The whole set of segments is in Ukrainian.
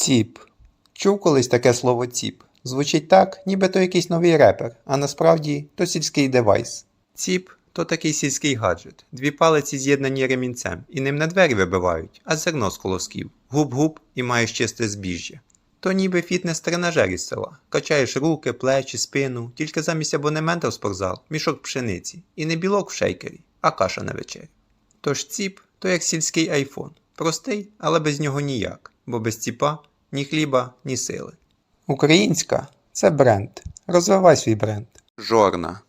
Ціп. Чув колись таке слово ціп. Звучить так, ніби то якийсь новий репер, а насправді то сільський девайс. Ціп то такий сільський гаджет. Дві палиці з'єднані ремінцем, і ним не двері вибивають, а зерно з колосків. Губ-губ і маєш чисте збіжжя. То ніби фітнес-тренажер із села. Качаєш руки, плечі, спину, тільки замість абонемента в спортзал, мішок пшениці. І не білок в шейкері, а каша на вечері. Тож ціп то як сільський айфон. Простий, але без нього ніяк, бо без ціпа ні хліба, ні сили. Українська це бренд. Розвивай свій бренд. Жорна.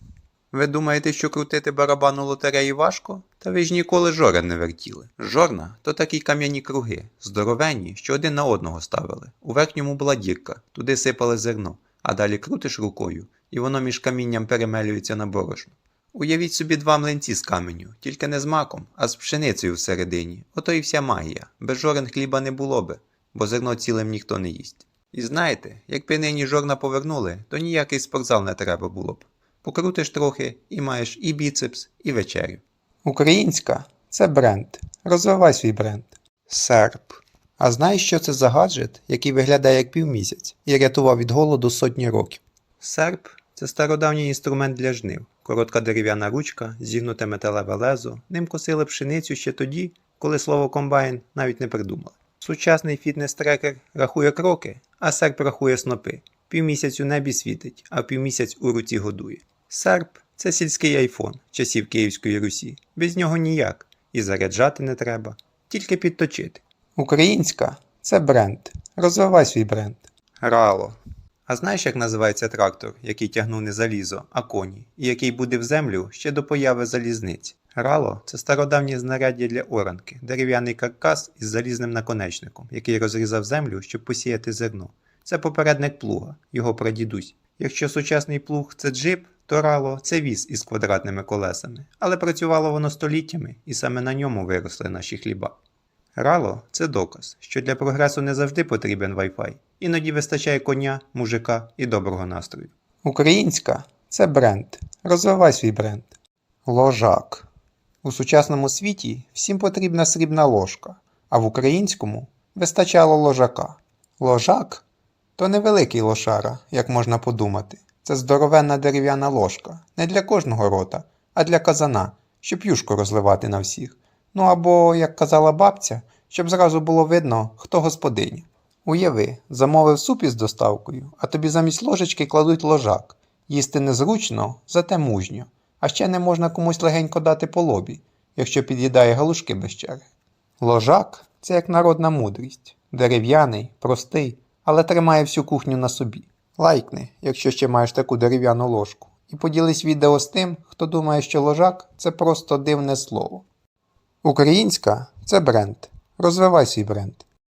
Ви думаєте, що крутити барабан у лотереї важко? Та ви ж ніколи жорен не вертіли. Жорна то такі кам'яні круги, здоровенні, що один на одного ставили. У верхньому була дірка, туди сипали зерно, а далі крутиш рукою, і воно між камінням перемелюється на борошно. Уявіть собі два млинці з каменю, тільки не з маком, а з пшеницею всередині. Ото і вся магія. Без жорен хліба не було би, бо зерно цілим ніхто не їсть. І знаєте, якби нині жорна повернули, то ніякий спортзал не треба було б. Покрутиш трохи і маєш і біцепс, і вечерю. Українська це бренд. Розвивай свій бренд. Серп. А знаєш, що це за гаджет, який виглядає як півмісяць і рятував від голоду сотні років? Серп це стародавній інструмент для жнив. Коротка дерев'яна ручка, зігнуте металеве лезо. Ним косили пшеницю ще тоді, коли слово комбайн навіть не придумали. Сучасний фітнес-трекер рахує кроки, а серп рахує снопи. Півмісяць у небі світить, а півмісяць у руці годує. Серп це сільський айфон часів Київської Русі. Без нього ніяк. І заряджати не треба, тільки підточити. Українська це бренд. Розвивай свій бренд. Рало. А знаєш, як називається трактор, який тягнув не залізо, а коні, і який буде в землю ще до появи залізниць? Рало це стародавнє знаряддя для оранки, дерев'яний каркас із залізним наконечником, який розрізав землю, щоб посіяти зерно. Це попередник плуга, його прадідусь. Якщо сучасний плуг це джип, то рало це віз із квадратними колесами, але працювало воно століттями, і саме на ньому виросли наші хліба. Рало це доказ, що для прогресу не завжди потрібен Wi-Fi. Іноді вистачає коня, мужика і доброго настрою. Українська це бренд. Розвивай свій бренд. Ложак. У сучасному світі всім потрібна срібна ложка, а в українському вистачало ложака. Ложак то невеликий лошара, як можна подумати. Це здоровенна дерев'яна ложка, не для кожного рота, а для казана, щоб юшку розливати на всіх. Ну або, як казала бабця, щоб зразу було видно, хто господиня. Уяви, замовив суп із доставкою, а тобі замість ложечки кладуть ложак. Їсти незручно, зате мужньо, а ще не можна комусь легенько дати по лобі, якщо під'їдає галушки без черги. Ложак це як народна мудрість, дерев'яний, простий, але тримає всю кухню на собі. Лайкни, якщо ще маєш таку дерев'яну ложку, і поділись відео з тим, хто думає, що ложак це просто дивне слово. Українська це бренд. Розвивай свій бренд.